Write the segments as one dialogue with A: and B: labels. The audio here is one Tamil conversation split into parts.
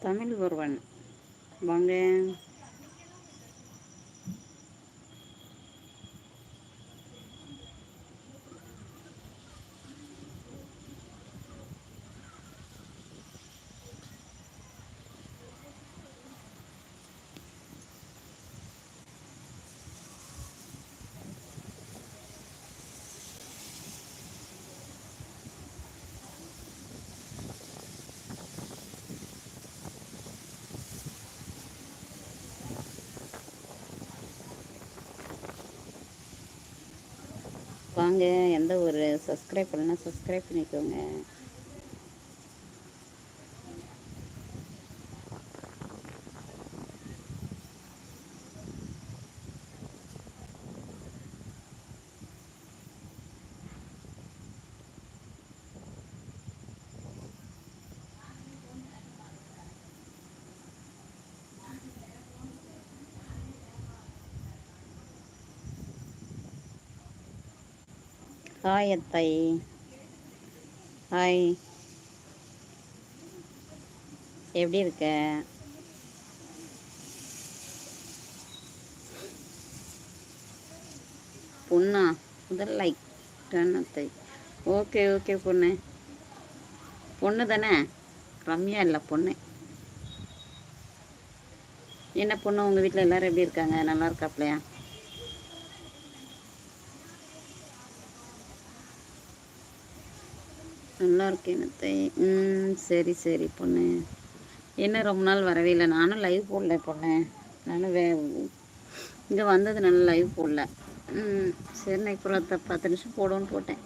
A: தமிழ் ஒருவன். வாங்க. வாங்க. எந்த ஒரு சப்ஸ்கிரைப் பண்ணலாம் சப்ஸ்கிரைப் பண்ணிக்கோங்க. Hi hi. எப்படி இருக்க? பொண்ணா முதல் லைக் டன் ஓகே ஓகே பொண்ணு. பொண்ணு தானே? ரம்யா இல்லை பொண்ணு. என்ன பொண்ணு உங்கள் வீட்டில் எல்லோரும் எப்படி இருக்காங்க? நல்லா இருக்காப்லையா? நல்லா இருக்கேன் ம் சரி சரி பொண்ணு. என்ன ரொம்ப நாள் வரவே இல்லை. நானும் லைவ் போடல பொண்ணு. நானும் வே இங்கே வந்தது நல்லா லைவ் போடல. ம் சரி நான் இப்போ பத்து நிமிஷம் போடுவோன்னு போட்டேன்.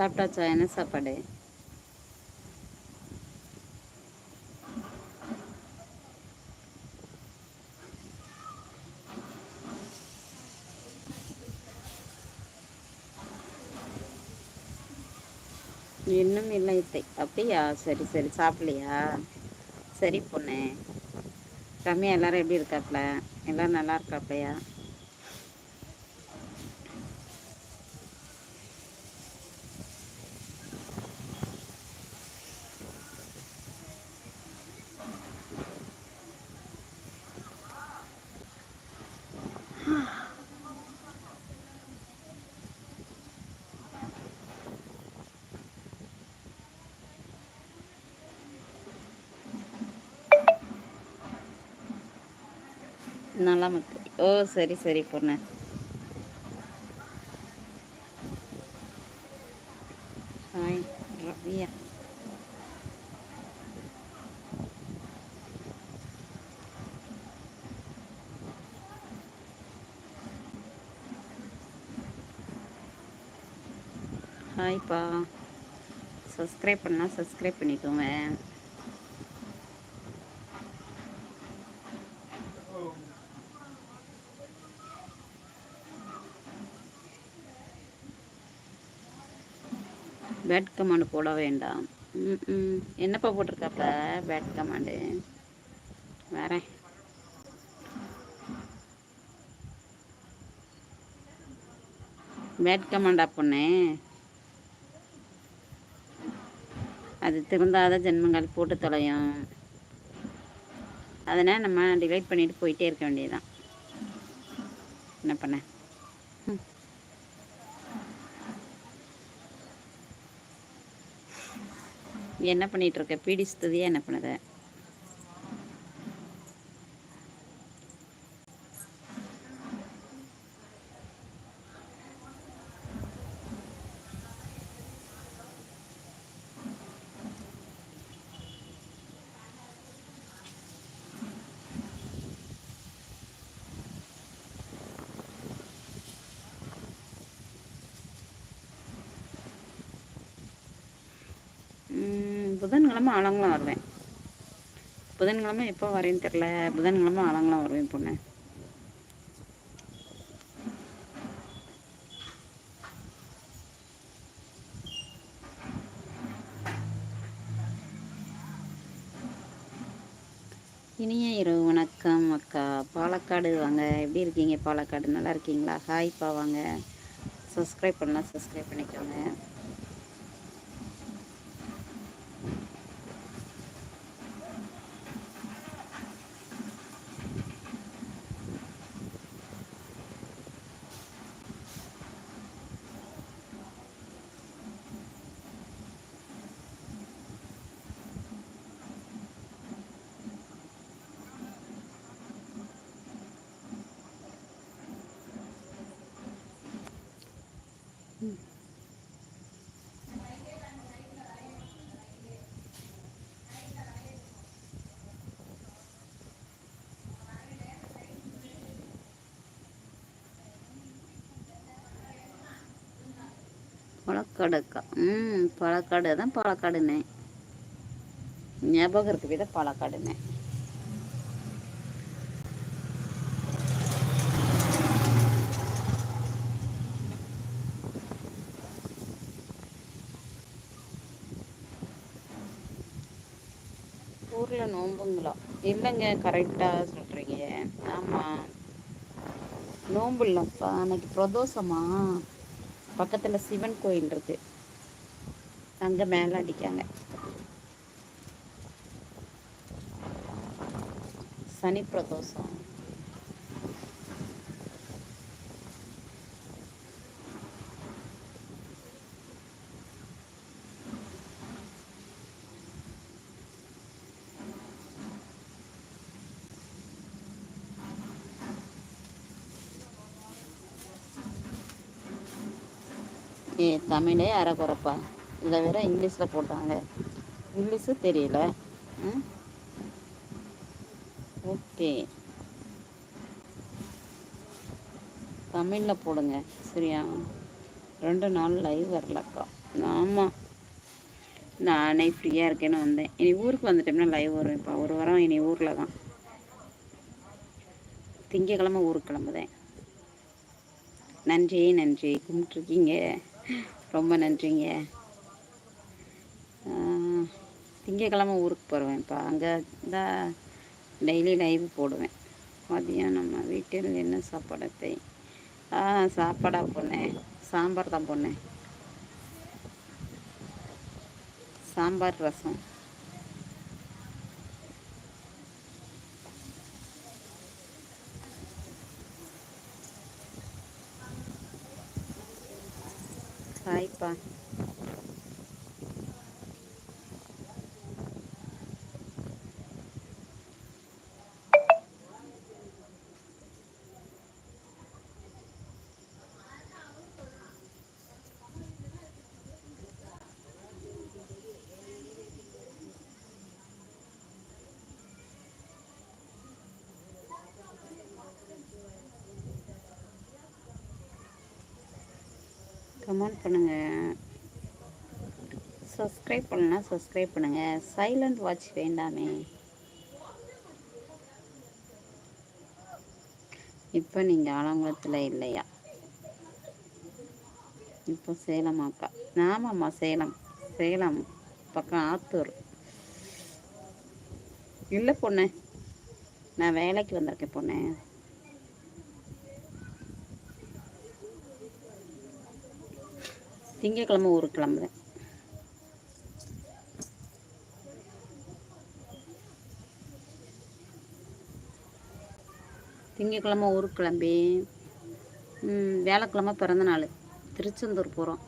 A: சாப்பிட்டாச்சா? என்ன சாப்பாடு? இன்னும் இல்லை இத்தை. அப்படியா? சரி சரி. சாப்பிடலையா? சரி பொண்ணு. ரம்யா எல்லாரும் எப்படி இருக்காப்ல எல்லாரும் நல்லா இருக்காப்லையா நல்லா மக்கள் ஓ சரி சரி பொண்ணு. ஹாய் ரவியா. ஹாய்ப்பா. சப்ஸ்கிரைப் பண்ணால் சப்ஸ்கிரைப் பண்ணிக்கோங்க. பேட் கமாண்டு போட வேண்டாம். ம் என்னப்பா போட்டிருக்காப்ப பேட் கமாண்டு வரேன். பேட் கமாண்டா பொண்ணு. அது திருந்தாத ஜென்மங்கள் போட்டு தொலையும். அதனால் நம்ம டிவைட் பண்ணிட்டு போயிட்டே இருக்க வேண்டியதுதான். என்ன பண்ண? என்ன பண்ணிகிட்ருக்க இருக்க? பீடி ஸ்துதியாக என்ன பண்ணுத? புதன்கிழமை ஆலங்குளம் வருவேன். புதன்கிழமை எப்போ வரேன்னு தெரில புதன்கிழமை ஆலங்குளம் வருவேன் பொண்ணு. இனிய இரவு வணக்கம் அக்கா. பாலக்காடு வாங்க. எப்படி இருக்கீங்க பாலக்காடு? நல்லா இருக்கீங்களா? ஹாய்ப்பா வாங்க. சப்ஸ்கிரைப் பண்ணலாம். சப்ஸ்கிரைப் பண்ணிக்கோங்க. பழக்கடைக்கா. ம் பழக்காடு தான் பாலக்காடுண்ணே ஞாபகம் இருக்கு தான் பாலக்காடுண்ணே ஊரில் நோம்புங்களா? இல்லைங்க கரெக்டாக சொல்கிறீங்க ஆமாம் நோம்பு இல்லைப்பா அன்னைக்கு பிரதோஷமா? பக்கத்தில் சிவன் கோயில் இருக்கு. அங்கே மேலே அடிக்காங்க. சனி பிரதோஷம். ஏ தமிழே குறைப்பா இதை வேற இங்கிலீஷில் போட்டாங்க. இங்கிலீஷும் தெரியல. ஓகே. தமிழில் போடுங்க சரியா? ரெண்டு நாள் லைவ் வரலக்கா. ஆமாம் நானே ஃப்ரீயாக இருக்கேன்னு வந்தேன். இனி ஊருக்கு வந்துட்டோம்னா லைவ் வரும் இப்போ. ஒரு வாரம் இனி ஊரில் தான். திங்கக்கிழமை ஊருக்கு கிளம்புதேன். நன்றி நன்றி. கும்பிட்ருக்கீங்க ரொம்ப நன்றிங்க. திங்கக்கிழமை ஊருக்கு போடுவேன்ப்பா அங்கே தான் டெய்லி லைவ் போடுவேன். மதியம் நம்ம வீட்டில் என்ன சாப்பாடத்தை? ஆ சாப்பாடாக போனேன் சாம்பார் தான் போனேன் சாம்பார் ரசம். ஹாய்ப்பா கமெண்ட் பண்ணுங்கள் சப்ஸ்கிரைப் பண்ணலாம் சப்ஸ்கிரைப் பண்ணுங்கள் சைலண்ட் வாட்ச் வேண்டாமே. இப்போ நீங்கள் ஆலங்குளத்தில் இல்லையா? இப்போ சேலமாக்கா ஆமாம்மா சேலம். சேலம். பக்கம் ஆத்தூர். இல்லை பொண்ணு. நான் வேலைக்கு வந்திருக்கேன் பொண்ணு. திங்கக்கிழமை ஊருக்கு கிளம்புறேன். திங்கக்கிழமை ஊருக்கு கிளம்பி வேலைக்கிழமை பிறந்த நாள். திருச்செந்தூர் போகிறோம்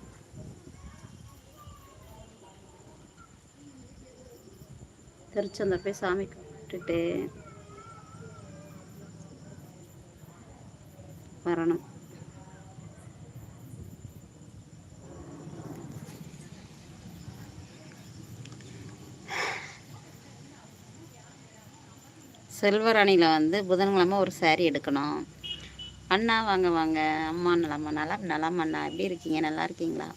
A: திருச்செந்தூர் போய் சாமி கும்பிட்டுட்டு வரணும். செல்வராணியில் வந்து புதன்கிழமை ஒரு சேரீ எடுக்கணும். அண்ணா வாங்க வாங்க. அம்மா நலம்மா நலம் நலம் அண்ணா எப்படி இருக்கீங்க? நல்லா இருக்கீங்களா?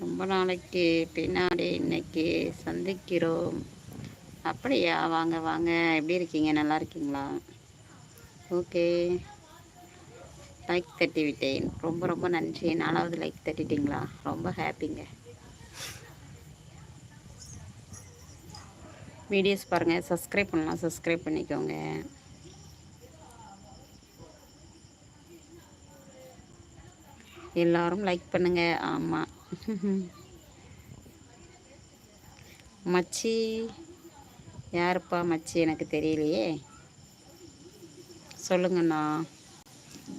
A: ரொம்ப நாளைக்கு பின்னாடி இன்னைக்கு சந்திக்கிறோம். அப்படியா? வாங்க வாங்க. எப்படி இருக்கீங்க? நல்லா இருக்கீங்களா? ஓகே. லைக் தட்டி விட்டேன் ரொம்ப ரொம்ப நன்றி. நாலாவது லைக் தட்டிட்டீங்களா? ரொம்ப ஹாப்பிங்க வீடியோஸ் பாருங்கள் சப்ஸ்கிரைப் பண்ணலாம். சப்ஸ்கிரைப் பண்ணிக்கோங்க. எல்லாரும் லைக் பண்ணுங்க. ஆமாம் மச்சி. யாருப்பா மச்சி? எனக்கு தெரியலையே. சொல்லுங்கண்ணா.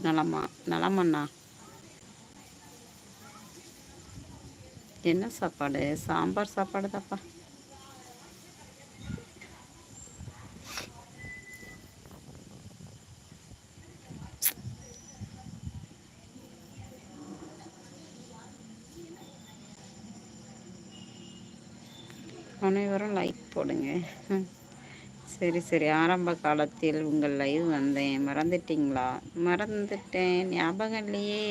A: நலமா. நலமண்ணா. என்ன சாப்பாடு? சாம்பார் சாப்பாடு தாப்பா அனைவரும் லைக் போடுங்க. சரி சரி. ஆரம்ப காலத்தில் உங்கள் லைவ் வந்தேன் மறந்துட்டீங்களா? மறந்துட்டேன். ஞாபகம் இல்லையே.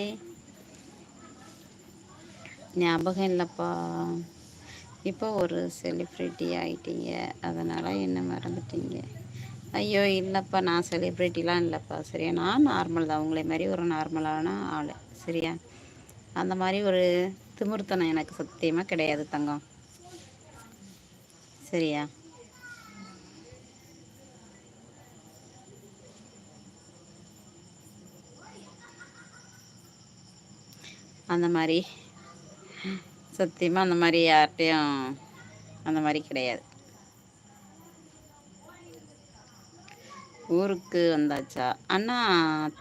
A: ஞாபகம் இல்லைப்பா. இப்போ ஒரு செலிப்ரிட்டி ஆகிட்டீங்க அதனால் என்ன மறந்துட்டீங்க? ஐயோ இல்லைப்பா. நான் செலிப்ரிட்டிலாம் இல்லைப்பா. சரியா? நான் நார்மல் தான். உங்களை மாதிரி ஒரு நார்மலான ஆள். சரியா? அந்த மாதிரி ஒரு திமிர்த்தனம் எனக்கு சத்தியமாக கிடையாது தங்கம். சரியா? அந்த மாதிரி. சத்தியமாக அந்த மாதிரி யார்கிட்டையும் அந்த மாதிரி கிடையாது. ஊருக்கு வந்தாச்சா? அண்ணா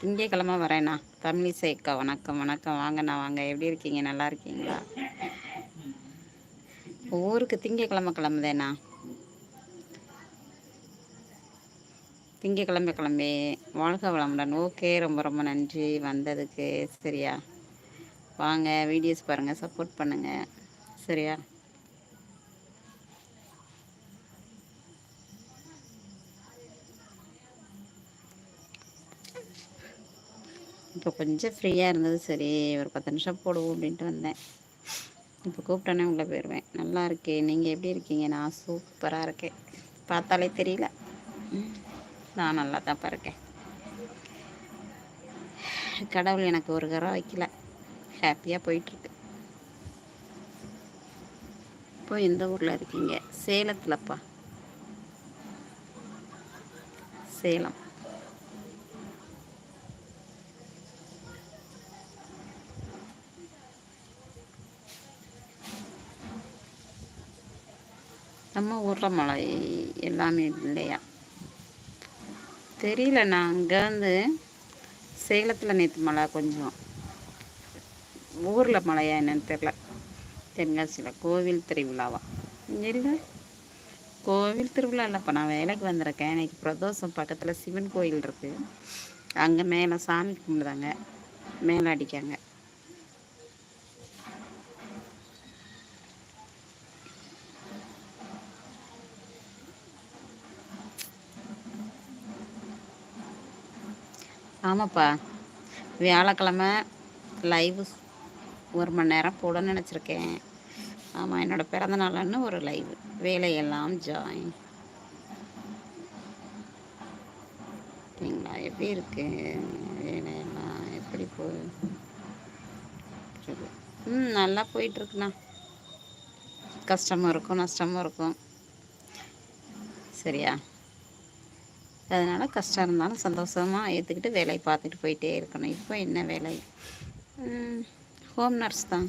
A: திங்கக்கிழமை வரேண்ணா. தமிழிசைக்கா வணக்கம் வணக்கம். வாங்கண்ணா வாங்க. எப்படி இருக்கீங்க? நல்லா இருக்கீங்களா? ஊருக்கு திங்கக்கிழமை கிளம்புதேண்ணா. திங்கக்கிழமை கிளம்பி வாழ்க வளமுடன். ஓகே ரொம்ப ரொம்ப நன்றி வந்ததுக்கு. சரியா? வாங்க வீடியோஸ் பாருங்கள் சப்போர்ட் பண்ணுங்கள் சரியா? இப்போ கொஞ்சம் ஃப்ரீயாக இருந்தது. சரி ஒரு பத்து நிமிஷம் போடுவோம் அப்படின்ட்டு வந்தேன். இப்போ கூப்பிட்டோன்னே உள்ளே போயிடுவேன். நல்லா இருக்கேன் நீங்கள் எப்படி இருக்கீங்க? நான் சூப்பராக இருக்கேன். பார்த்தாலே தெரியல. நான் நல்லா தான் இருக்கேன். கடவுள் எனக்கு ஒரு கரம் வைக்கல. ஹாப்பியாக போயிட்டுருக்கு. இப்போ எந்த ஊரில் இருக்கீங்க? சேலத்தில்ப்பா. சேலம். நம்ம ஊரில் எல்லாமே இல்லையா? தெரியல நான் அங்கேருந்து சேலத்தில் நேற்று மழை கொஞ்சம். ஊரில் மழையா என்னன்னு தெரில தென்காசியில் கோவில் திருவிழாவா? இல்லை. கோவில் திருவிழா இல்லைப்பா நான் வேலைக்கு வந்திருக்கேன். இன்னைக்கு பிரதோஷம் பக்கத்தில் சிவன் கோயில் இருக்குது அங்கே மேலே சாமி கும்பிடுதாங்க மேலே அடிக்காங்க. ஆமாப்பா. வியாழக்கிழமை லைவ் ஒரு மணி நேரம் போட நினச்சிருக்கேன். ஆமாம் என்னோடய பிறந்த நாள்னு ஒரு லைவ் வேலையெல்லாம் ஜாயின் ஓகேங்களா எப்படி இருக்கு? வேலையெல்லாம் எப்படி போகுது ம் நல்லா போயிட்டுருக்குண்ணா. கஷ்டமும் இருக்கும் நஷ்டமும் இருக்கும். சரியா? அதனால் கஷ்டம் இருந்தாலும் சந்தோஷமாக ஏற்றுக்கிட்டு வேலையை பார்த்துட்டு போயிட்டே இருக்கணும். இப்போ என்ன வேலை? ஹோம் நர்ஸ் தான்.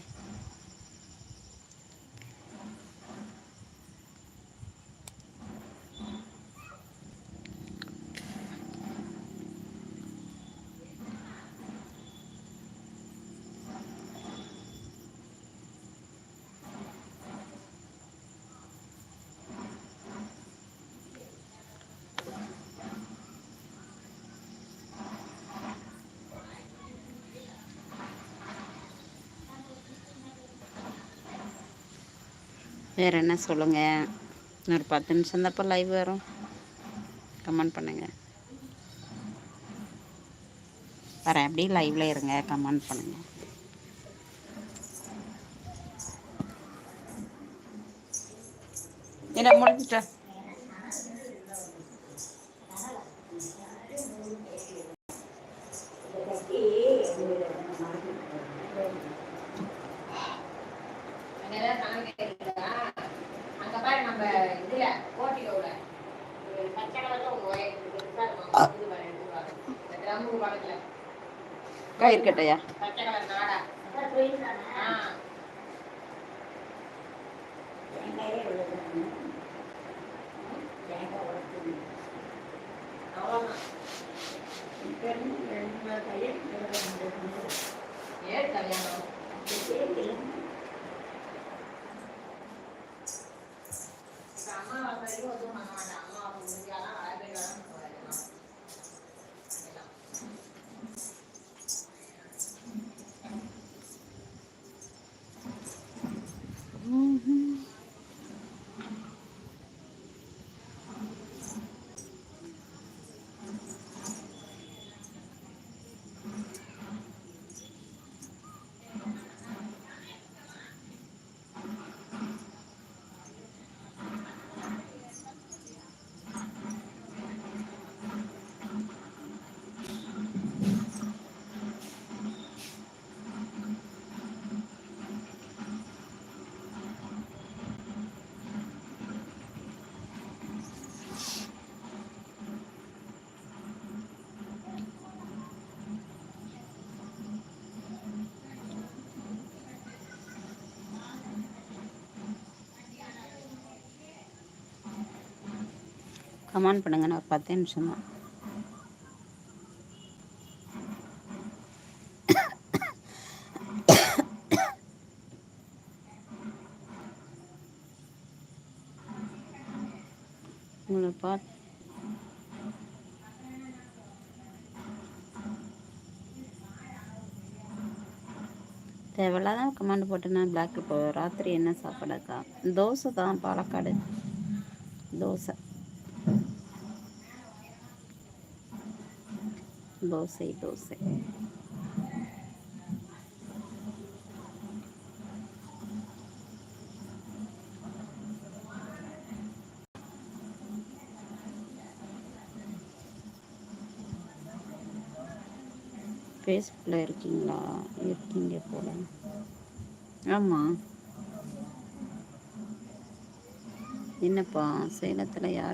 A: வேறு என்ன சொல்லுங்கள் ஒரு பத்து நிமிஷம் தப்போ லைவ் வரும். கமெண்ட் பண்ணுங்கள் வரேன் அப்படியே லைவில் இருங்க. கமெண்ட் பண்ணுங்கள் என்ன முடிஞ்சிட்டேன்
B: இருக்கட்டையா?
A: கமெண்ட் பண்ணுங்க நான் ஒரு பத்து நிமிஷம் தான். உங்களை பார்த்து தேவையில்லாத கமெண்ட் போட்டு நான் பிளாக் இப்போ ராத்திரி என்ன சாப்பிடக்கா தோசை தான் பாலக்காடு. தோசை. தோசை தோசை ஃபேஸ்புக்கில் இருக்கீங்களா இருக்கீங்க போல. ஆமாம் என்னப்பா சேலத்தில் யார்